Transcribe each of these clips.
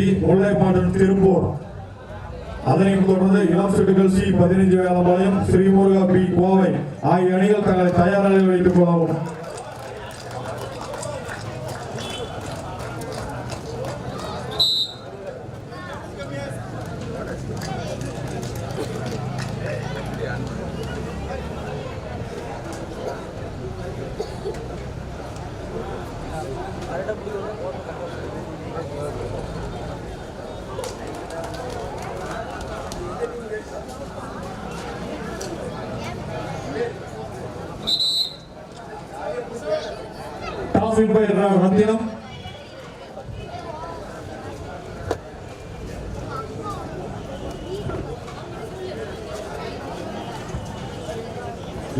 B முல்லைப்பாண்டன் Tiruppur அதனைத் தொடர்ந்து இளம் சிட்டுகள் சி பதினைஞ்சு வேலம்பாளையம் ஸ்ரீமுருகா பி கோவை ஆகிய அணிகள் தங்களை தயார் நிலையில் வைத்துக் கொள்ளவும். டாஸ் பை ரத்தினம்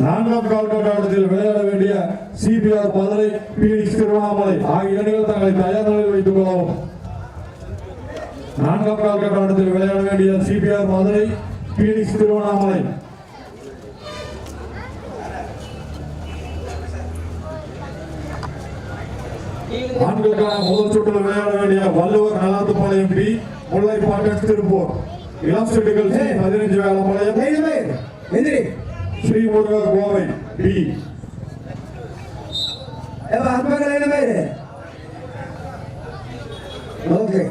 நான்காம் கால்கட்ட ஆட்டத்தில் விளையாட வேண்டிய சிபிஆர் மதுரை பீனிக்ஸ் திருவண்ணாமலை. ஆகிய அணிகள் தங்களை தயார் நிலையில் வைத்துக் கொள்ளவும். நான்காம் கால்கட்ட ஆட்டத்தில் விளையாட வேண்டிய சிபிஆர் மதுரை பீனிக்ஸ் திருவண்ணாமலை. ஆண்களுக்கான முதல் சுற்றில் விளையாட வேண்டிய வள்ளுவர் நலாத்துப்பாளையம் பி முல்லைப்பாட்டன் திருப்பூர் இளம் சுட்டுகள் சி பதினைஞ்சு வேலம்பாளையம் தைரியமே எந்திரி ஸ்ரீமுருகா கோவை பி ஏப்பா ஹஸ்பண்ட் தைரியமே இரு ஓகே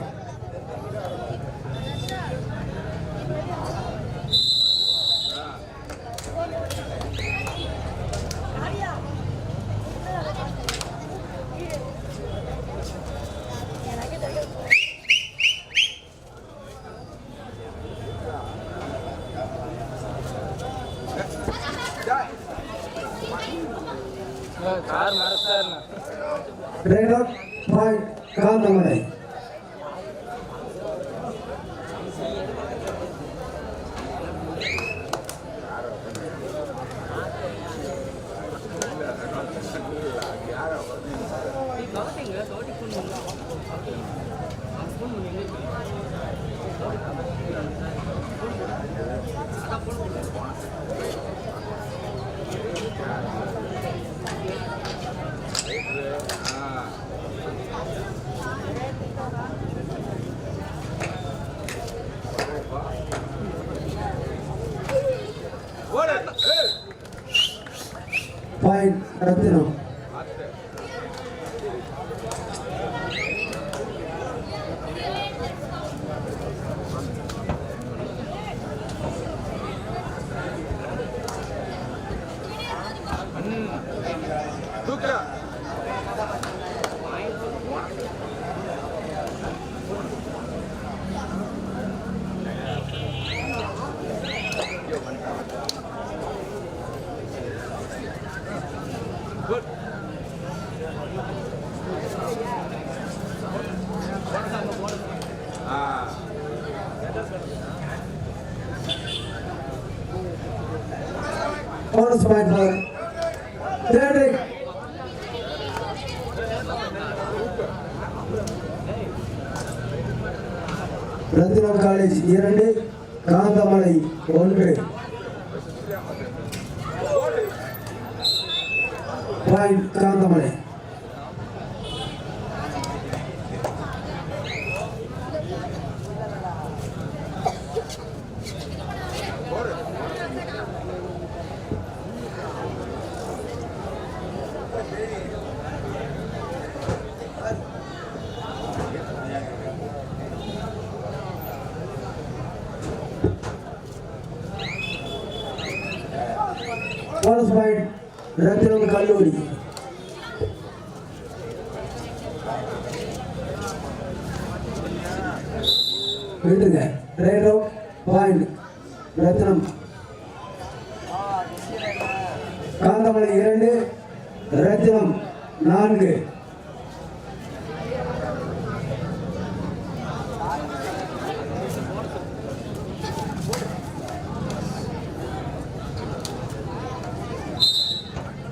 கார் மறக்காருண்ணா right point Kanthamalai point Rathinam தூக்குறா bonus point for Cedric. Rathinam college இரண்டு. காந்தமலை ஒன்று. Point Kanthamalai bonus point Rathinam கல்லூரி விட்டுங்க right out point Rathnam Kanthamalai இரண்டு ரத்தினம் நான்கு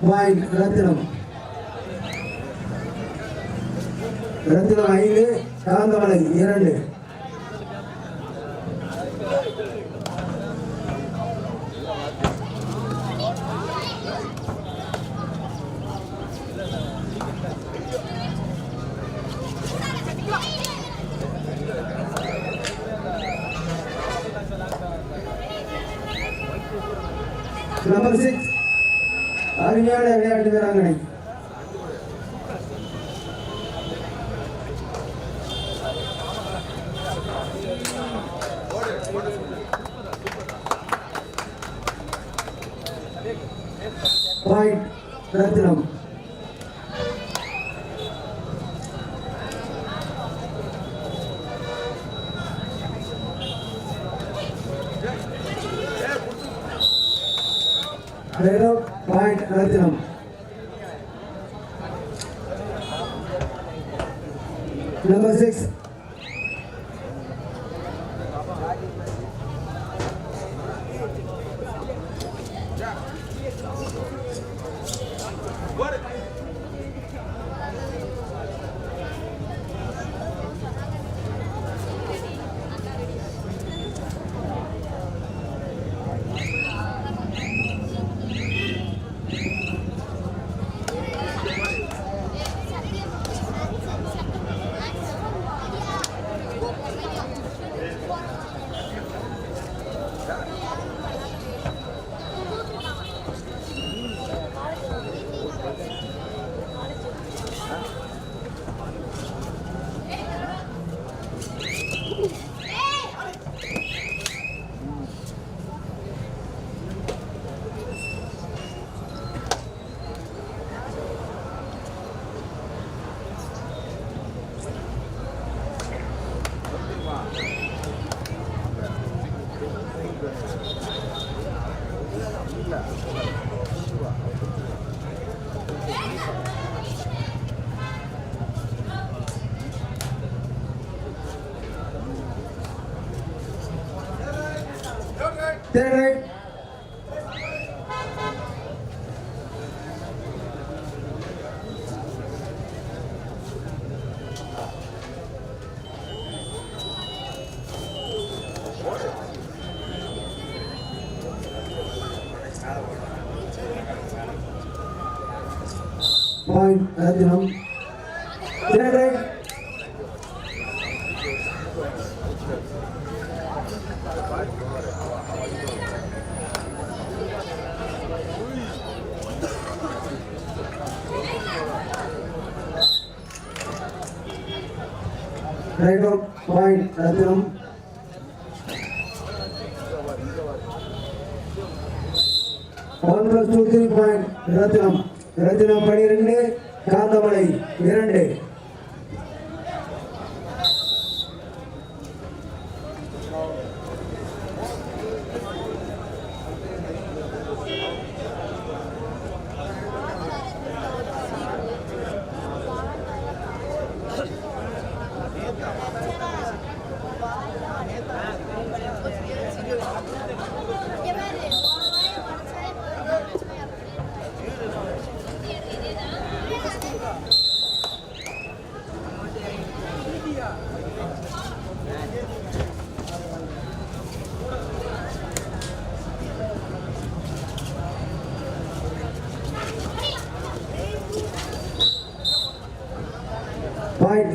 பாயிண்ட் ரத்தினம் ரத்தினம் ஐந்து காந்தமலை இரண்டு நம்பர் சிக்ஸ் அருமையான விளையாட்டு வீராங்கனை point Rathnam Zero point Rathnam number six ました。Terre Right out point Rathnam one plus two three point Rathnam Rathnam பனிரெண்டு காந்தமலை இரண்டு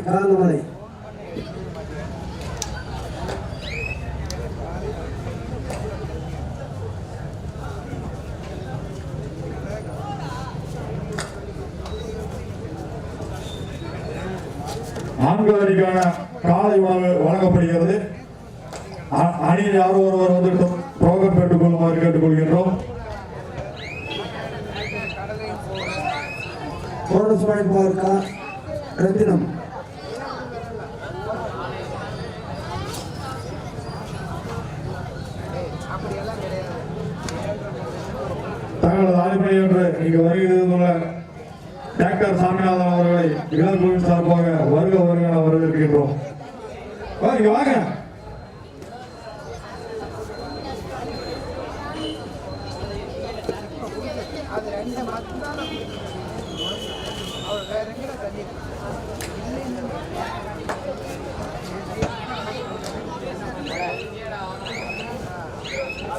காந்தமலை நான்கு அணிக்கான காலை உணவு வழங்கப்படுகிறது. அணியில் யாரோ ஒருவர் வந்து டோக்கன் பெற்றுக் கொள்ளுமாறு கேட்டுக்கொள்கின்றோம். பாயிண்ட் பார்க்கா ரத்தினம் தங்களது என்று இங்கு வருகிறதுள்ள டாக்டர் சாமிநாதன் அவர்களை இளங்குழுவின் சார்பாக வருக வருக வரவேற்கின்றோம். இங்க வாங்க.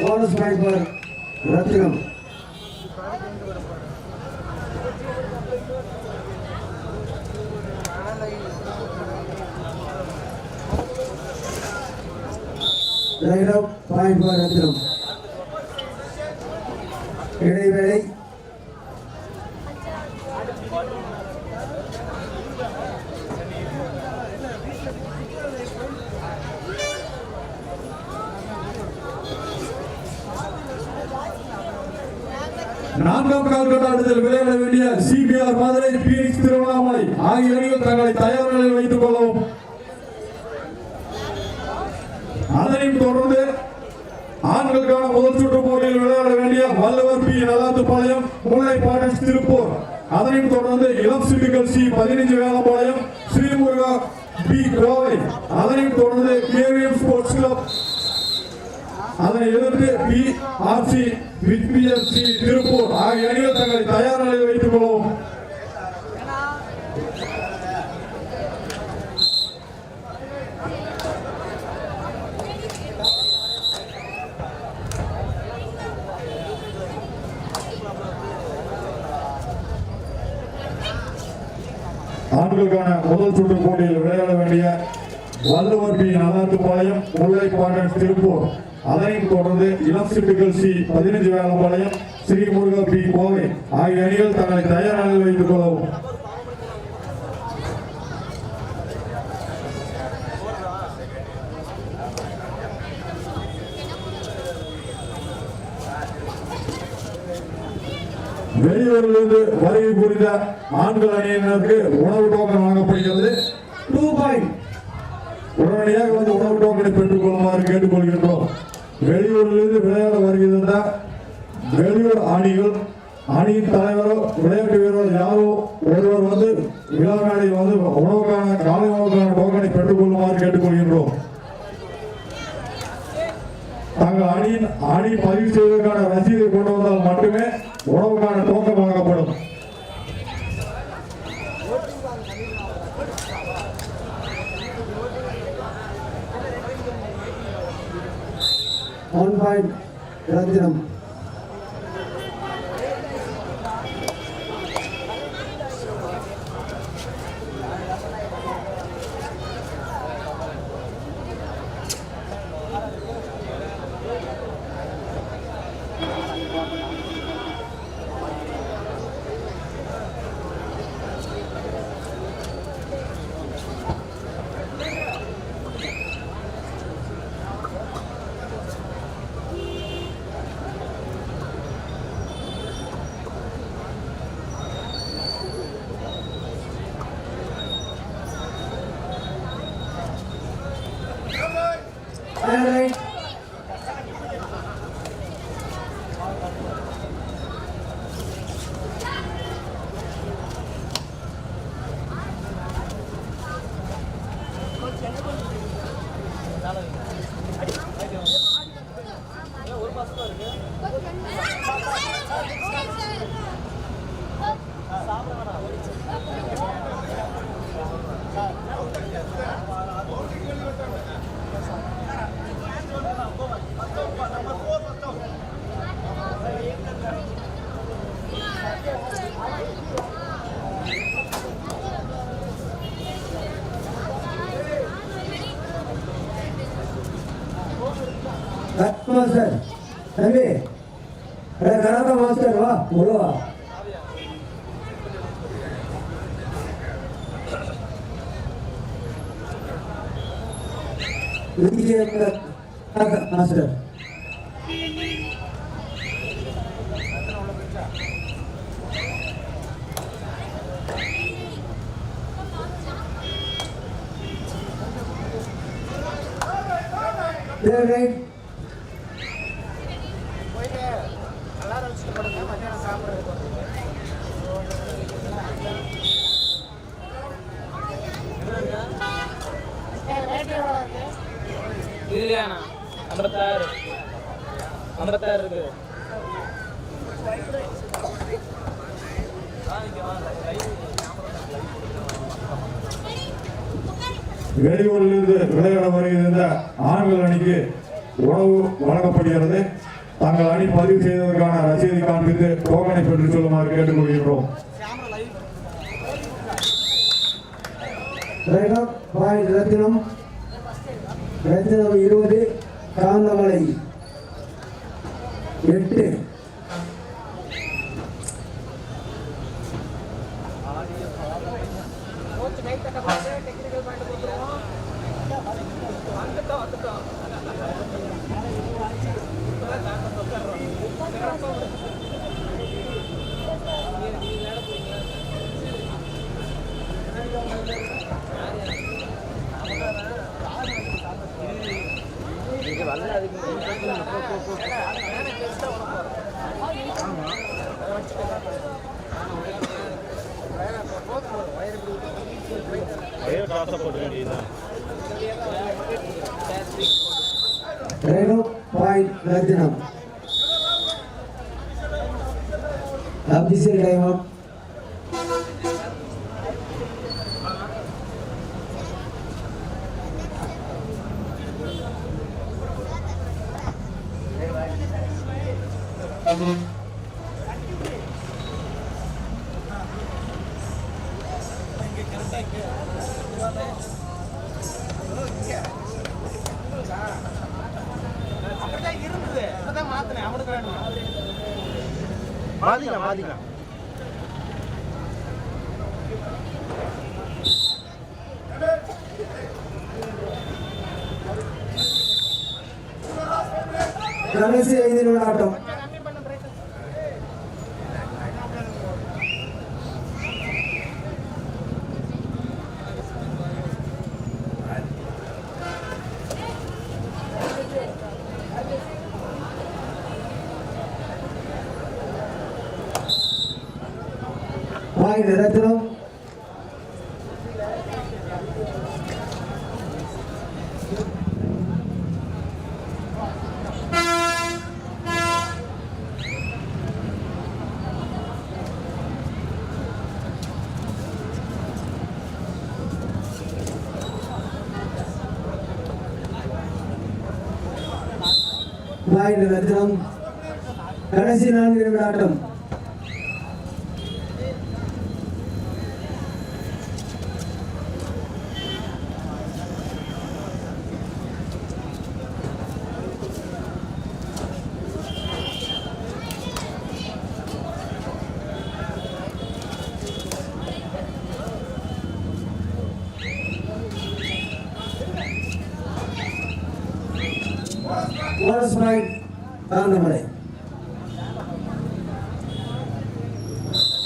Bonus point for Rathinam right up point for Rathinam இடைவேளை நான்காம் கால்கட்டாட்டத்தில் விளையாட வேண்டிய சிபிஆர் மதுரை பீனிக்ஸ் திருவண்ணாமலை. ஆகிய அணிகள் தங்களை தயார் நிலையில் வைத்துக் கொள்ளவும் அதனையும் தொடர்ந்து ஆண்களுக்கான முதல் சுற்று போட்டியில் விளையாட வேண்டிய வல்லவர் பி. நல்லாத்துப்பாளையம் முல்லைப்பாட்டன் திருப்பூர். அதனையும் தொடர்ந்து இளம் சிட்டுகள் சி. பதினைஞ்சு வேலம்பாளையம் ஸ்ரீமுருகா பி. கோவை. அதனையும் தொடர்ந்து கேவிஎம் ஸ்போர்ட்ஸ் கிளப் அதனை எதிர்த்து பி பிபிஎஸ்சி திருப்பூர் ஆகிய அணிகள் தங்களை தயார் நிலையில் வைத்துக் கொள்ளவும் ஆண்களுக்கான முதல் சுற்று போட்டியில் விளையாட வேண்டிய வள்ளுவர் பி. நல்லாத்துப்பாளையம் முல்லைப்பாண்டன் திருப்பூர். அதனைத் தொடர்ந்து இளம் சிட்டுகள் சி பதினஞ்சு வேலம்பாளையம் ஸ்ரீமுருகா பி கோவை ஆகிய அணிகள் தங்களை தயார் நிலையில் வைத்துக் கொள்ளவும். வெளியூரிலிருந்து வருகை புரிந்த ஆண்கள் அணியினருக்கு உணவு டோக்கன் வழங்கப்படுகிறது. ரூபாய் உடனடியாக வந்து உணவு டோக்கனை பெற்றுக் கொள்ளுமாறு கேட்டுக்கொள்கின்றோம். வெளியூரிலிருந்து விளையாட வருகின்ற வெளியூர் அணிகள் அணியின் தலைவரோ விளையாட்டு வீரரோ யாரோ ஒருவர் வந்து விழா மேடையில் வந்து உணவுக்கான காலை உணவுக்கான டோக்கனை பெற்றுக்கொள்ளுமாறு கேட்டுக்கொள்கின்றோம். தங்கள் அணியின் அணி பதிவு செய்வதற்கான ரசீதை கொண்டு வந்தால் மட்டுமே உணவுக்கான டோக்கன் வழங்கப்படும். ஒன் பாயிண்ட் ரத்தினம் విధి యొక్క మాస్టర్ They're right. வெளியூரிலிருந்து விளையாட வருகின்ற ஆண்கள் அணிக்கு உணவு வழங்கப்படுகிறது. தங்கள் அணி பதிவு செய்ததற்கான ரசீதை காண்பித்து டோக்கனை பெற்றுச் சொல்லுமாறு கேட்டுக்கொள்கின்றோம். ரத்தினம் ரத்தினம் இருபது காந்தமலை எட்டு right up point Rathinam Abhishek time up மாத்திக்கலாம் மாத்திக்கலாம் கடைசி ஐந்து நிமிட ஆட்டம் பாயிண்ட் ரத்தினம் பாயிண்ட் ரத்தினம் கடைசி நான்கு நிமிட ஆட்டம் bonus point Kanthamalai.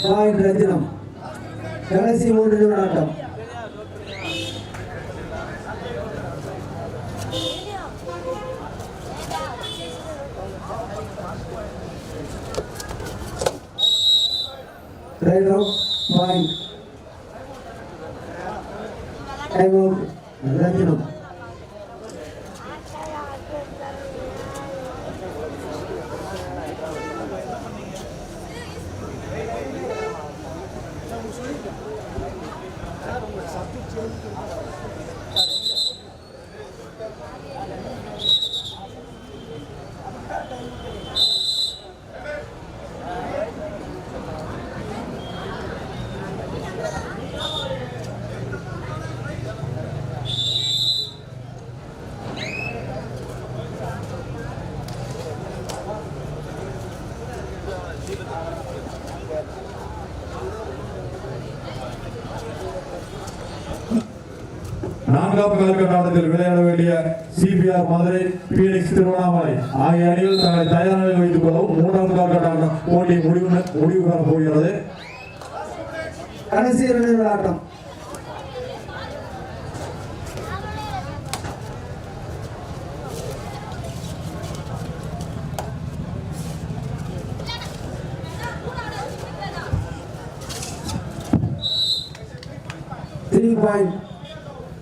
Point Rathinam. கடைசி மூன்று நிமிட ஆட்டம். Right out point time out Rathinam. நான்காம் காலகட்டத்தில் விளையாட வேண்டிய சிபிஆர் மதுரை பீனிக்ஸ் திருவண்ணாமலை. ஆகிய அணிகள் தங்களை தயார் நிலையில் வைத்துக் கொள்ளவும் மூன்றாம் கால்கட்ட போட்டி முடிவு முடிவு பெற போகிறது. கடைசி இரண்டு நிமிட ஆட்டம்.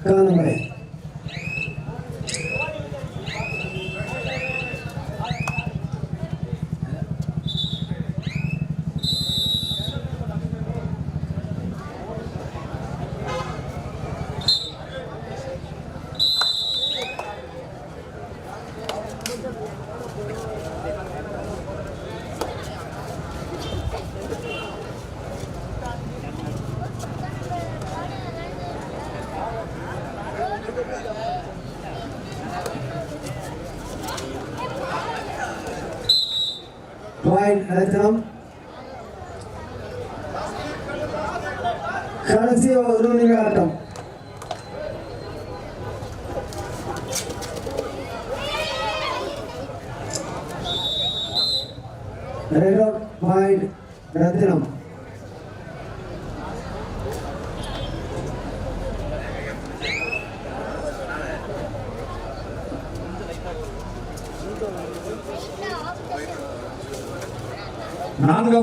பாயிண்ட் காந்தமலை பாயிண்ட் ரத்னம் கடைசி ஒரு நிமிட ஆட்டம் ரெட் அவுட் பாயிண்ட் ரத்னம்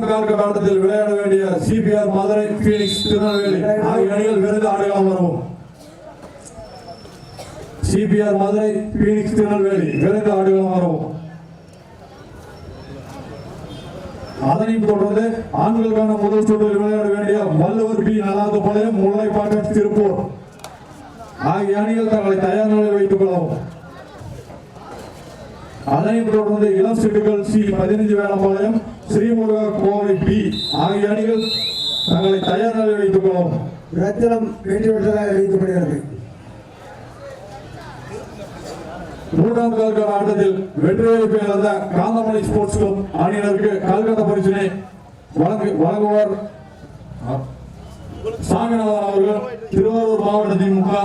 நான்காம் கால ஆட்டத்தில் விளையாட வேண்டிய சிபிஆர் மதுரை பீனிக்ஸ் திருநெல்வேலி. ஆகிய அணிகள் விருது ஆடுகளம் வரவும். CBR Madurai Phoenix Tirunelveli. விருது ஆடுகளம் வரவும். அதனையும் தொடர்ந்து ஆண்களுக்கான முதல் சுற்றில் விளையாட வேண்டிய வள்ளுவர் பி. நலாதுபாளையம் முல்லைப்பாக்கம் திருப்பூர். ஆகிய அணிகள் தங்களை தயார் நிலையில் வைத்துக் கொள்ளவும் அதனைத் தொடர்ந்து இளம் சிட்டுகள் சி. பதினைஞ்சு வேளம்பாளையம் ஸ்ரீமுருகா கோவை பி ஆகிய அணிகள் தங்களை தயார் நிலையில் வைத்துக் கொள்ளவும் ரத்னம் வெற்றி பெற்றதாக அறிவிக்கப்படுகிறது. மூன்றாம் கல்கத்தா ஆட்டத்தில் வெற்றி வாய்ப்பை இழந்த காந்தமணி ஸ்போர்ட்ஸ் கிளப் அணியினருக்கு கல்கத்தா பரிசினை வழங்கு வழங்குவார். சாமிநாதன் அவர்கள் திருவாரூர் மாவட்ட திமுக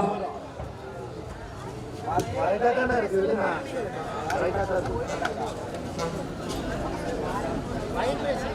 ரைட்டாக Vai, empresa.